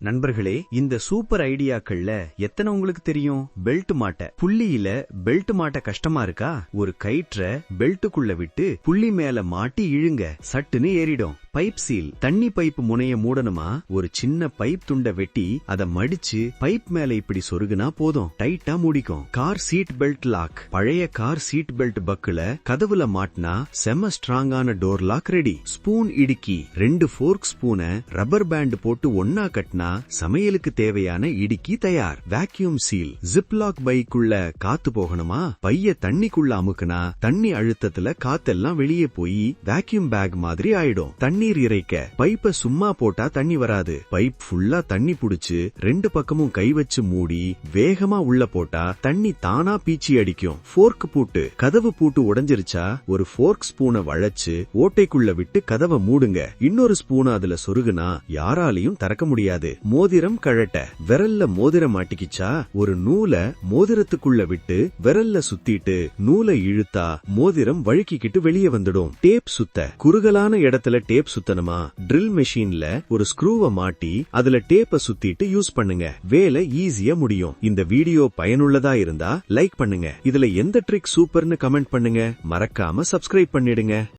நண்பர்களே இந்த சூப்பர் ஐடியாக்கள்ல எத்தனை உங்களுக்கு தெரியும்? பெல்ட் மாட்ட. புள்ளியில பெல்ட் மாட்ட கஷ்டமா இருக்கா? ஒரு கயிற்ற பெல்ட்டுக்குள்ள விட்டு புள்ளி மேல மாட்டி இழுங்க. சட்டுன்னு ஏறிடும். Pipe seal. தண்ணி பைப் முனைய மூடணுமா? ஒரு சின்ன பைப் துண்ட வெட்டி அத மடிச்சு பைப் மேல இப்படி சொருகுனா போதும். டைட்டா முடிக்கும். Car seat belt lock. பழைய கார் சீட் பெல்ட் பக்குல கதவுல மாட்டினா செம ஸ்ட்ராங்கான டோர் லாக் ரெடி. ஸ்பூன் இடுக்கி. ரெண்டு ஃபோர்க் ஸ்பூனை ரப்பர் பேண்ட் போட்டு ஒன்னா கட்டினா சமையலுக்கு தேவையான இடுக்கி தயார். வேக்யூம் சீல் ஜிப்லாக் பைக்குள்ள காத்து போகணுமா? பைய தண்ணிக்குள்ள அமுக்குனா தண்ணி அழுத்தத்துல காத்தெல்லாம் வெளியே போய் வேக்யூம் பேக் மாதிரி ஆயிடும். தண்ணி தண்ணீர் இறைக்க. பைப்ப சும்மா போட்டா தண்ணி வராது. பைப் ஃபுல்லா தண்ணி புடிச்சு ரெண்டு பக்கமும் கை வச்சு மூடி வேகமா உள்ள போட்டா தண்ணி தானா பீச்சி அடிக்கும். ஃபோர்க் பூட்டு கதவு பூட்டு உடஞ்சிருச்சா ஒரு ஃபோர்க் ஸ்பூனை வளைச்சு ஓட்டைக்குள்ள விட்டு கதவை மூடுங்க. இன்னொரு ஸ்பூனை அதுல சொருகுனா யாராலையும் திறக்க முடியாது. மோதிரம் கழட்ட. விரல்ல மோதிரம் மாட்டிக்கிச்சா ஒரு நூலை மோதிரத்துக்குள்ள விட்டு விரல்ல சுத்திட்டு நூலை இழுத்தா மோதிரம் வழுக்கிக்கிட்டு வெளியே வந்துடும். டேப் சுத்த. குறுகலான இடத்துல டேப் டேப் சுத்தணுமா? ட்ரில் மெஷின்ல ஒரு ஸ்க்ரூவை மாட்டி அதுல டேப்ப சுத்திட்டு யூஸ் பண்ணுங்க. வேலை ஈஸியா முடியும். இந்த வீடியோ பயனுள்ளதா இருந்தா லைக் பண்ணுங்க. இதுல எந்த ட்ரிக் சூப்பர்னு கமெண்ட் பண்ணுங்க. மறக்காம சப்ஸ்கிரைப் பண்ணிடுங்க.